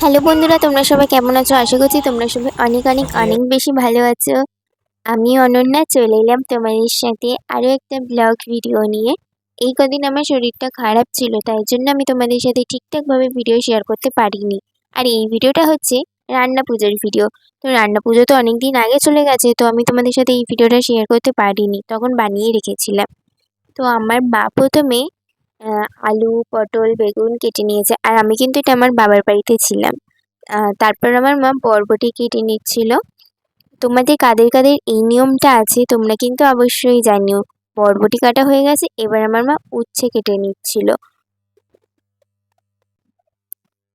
Hello বন্ধুরা তোমরা সবাই কেমন আছো? আশা করছি তোমরা সবাই অনেক অনেক অনেক বেশি ভালো আছো। আমি অনন্যা চলে এলাম তোমাদের সাথে আরও একটা ব্লগ ভিডিও নিয়ে। এই কদিন আমার শরীরটা খারাপ ছিল তাই জন্য আমি তোমাদের সাথে ঠিকঠাকভাবে ভিডিও শেয়ার করতে পারিনি। আর এই ভিডিওটা হচ্ছে রান্না পুজোর ভিডিও তো রান্না পুজো তো অনেক দিন আগে চলে গেছে তো আমি তোমাদের সাথে এই ভিডিওটা শেয়ার করতে পারিনি তখন বানিয়ে রেখেছিলাম। তো আমার মা প্রথমে আলু, পটল, বেগুন কেটে নিয়েছে। আর আমি কিন্তু এটা আমার বাবার বাড়িতে ছিলাম। তারপর আমার মা বরবটি কেটে নিচ্ছিল। তোমাদের কাদের কাদের এই নিয়মটা আছে, তোমরা কিন্তু অবশ্যই জানিও। বরবটি কাটা হয়ে গেছে, এবার আমার মা উচ্ছে কেটে নিচ্ছিল।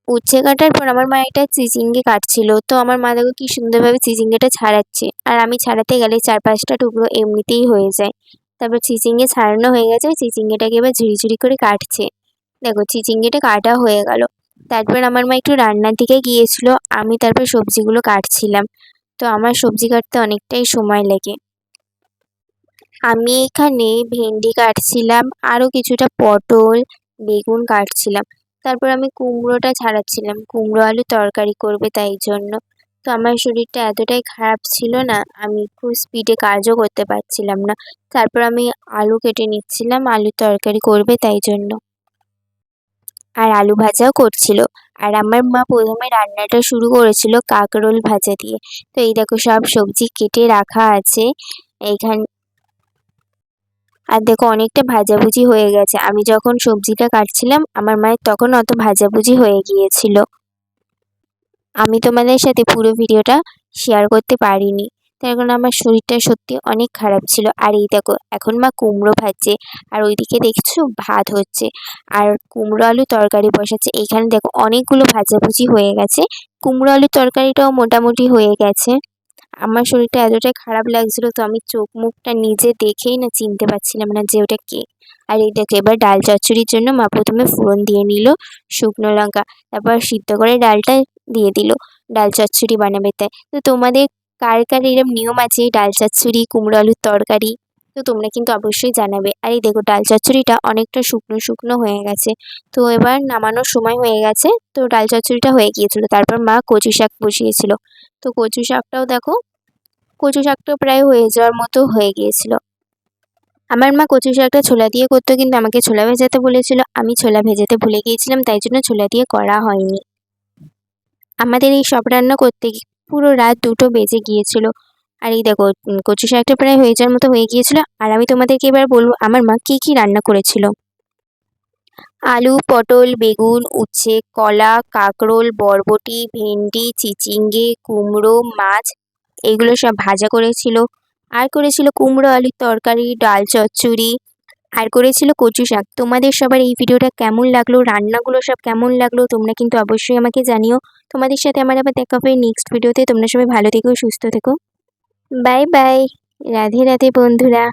উচ্ছে কাটার পর আমার মা একটা চিচিঙ্গে কাটছিল। তো আমার মা দেখো কি সুন্দরভাবে চিচিঙ্গেটা ছাড়াচ্ছে। আর আমি ছাড়াতে গেলে চার পাঁচটা টুকরো এমনিতেই হয়ে যায়। তারপর চিচিঙ্গে ছাড়ানো হয়ে গেছে চিচিঙ্গেটাকে এবার ঝুড়ি করে কাটছে। দেখো, চিচিঙ্গেটা কাটা হয়ে গেল। তারপর আমার মা একটু রান্নার দিকে গিয়েছিল, আমি তারপর সবজিগুলো কাটছিলাম। তো আমার সবজি কাটতে অনেকটাই সময় লাগে। আমি এখানে ভেন্ডি কাটছিলাম, আরও কিছুটা পটল, বেগুন কাটছিলাম। তারপর আমি কুমড়োটা ছাড়াচ্ছিলাম। কুমড়ো আলু তরকারি করবে তাই জন্য। তো আমার শরীরটা এতটাই খারাপ ছিল না, আমি খুব স্পিডে কাজও করতে পারছিলাম না। তারপর আমি আলু কেটে নিচ্ছিলাম আলু তরকারি করবে তাই জন্য। আর আলু ভাজাও করছিল। আর আমার মা প্রথমে রান্নাটা শুরু করেছিল কাঁকরোল ভাজা দিয়ে। তো এই দেখো সব সবজি কেটে রাখা আছে, এইখান আর দেখো অনেকটা ভাজাভুজি হয়ে গেছে। আমি যখন সবজিটা কাটছিলাম, আমার মায়ের তখন অত ভাজাভুজি হয়ে গিয়েছিল। আমি তোমাদের সাথে পুরো ভিডিওটা শেয়ার করতে পারিনি। তার কারণ আমার শরীরটা সত্যি অনেক খারাপ ছিল। আর এই দেখো, এখন মা কুমড়ো ভাজছে। আর ওইদিকে দেখছ, ভাত হচ্ছে। আর কুমড়ো আলু তরকারি বসাচ্ছে। এখানে দেখো, অনেকগুলো ভাজাভুজি হয়ে গেছে। কুমড়ো আলু তরকারিটাও মোটামুটি হয়ে গেছে। আমার শরীরটা এতটাই খারাপ লাগছিল তো আমি চোখ মুখটা নিজে দেখেই না চিনতে পারছিলাম না যে ওটা কে। আর এই দেখো, এবার ডাল চচ্চড়ির জন্য মা প্রথমে ফোড়ন দিয়ে নিল শুকনো লঙ্কা, তারপর সিদ্ধ করে ডালটা দিয়ে দিল ডাল চচ্চড়ি বানাবে তাই। তো তোমাদের কার কার এরম নিয়ম আছে ডাল চচ্চড়ি, কুমড়ো আলুর তরকারি? তো তোমরা কিন্তু অবশ্যই জানাবে। আর এই দেখো, ডাল চচ্চড়িটা অনেকটা শুকনো শুকনো হয়ে গেছে। তো এবার নামানোর সময় হয়ে গেছে, তো ডাল চচ্চড়িটা হয়ে গিয়েছিল। তারপর মা কচু শাক বসিয়েছিল। তো কচু শাকটাও দেখো কচু শাকটা প্রায় হয়ে যাওয়ার মতো হয়ে গিয়েছিল। আমার মা কচু শাকটা ছোলা দিয়ে করতো, কিন্তু আমাকে ছোলা ভেজাতে বলেছিল। আমি ছোলা ভেজাতে ভুলে গিয়েছিলাম, তাই জন্য ছোলা দিয়ে করা হয়নি। আমাদের এই সব রান্না করতে পুরো রাত দুটো বেজে গিয়েছিল। আর এই দেখো কচু শাকটা প্রায় হয়ে যাওয়ার মতো হয়ে গিয়েছিল। আর আমি তোমাদেরকে এবার বলব, আমার মা কী কী রান্না করেছিল? আলু, পটল, বেগুন, উচ্ছে, কলা, কাঁকরোল, বরবটি, ভেন্ডি, চিচিঙ্গে, কুমড়ো, মাছ এগুলো সব ভাজা করেছিল। আর করেছিল কুমড়ো, আলুর তরকারি, ডাল, চচ্চড়ি। আর করেছিল কচু শাক। তোমাদের সবার এই ভিডিওটা কেমন লাগল? রান্নাগুলো সব কেমন লাগল? তোমরা কিন্তু অবশ্যই আমাকে জানিও। তোমাদের সাথে আমার আবার দেখা হবে নেক্সট ভিডিওতে তোমরা সবাই ভালো থেকো, সুস্থ থেকো। বাই বাই রাধে রাধে বন্ধুরা।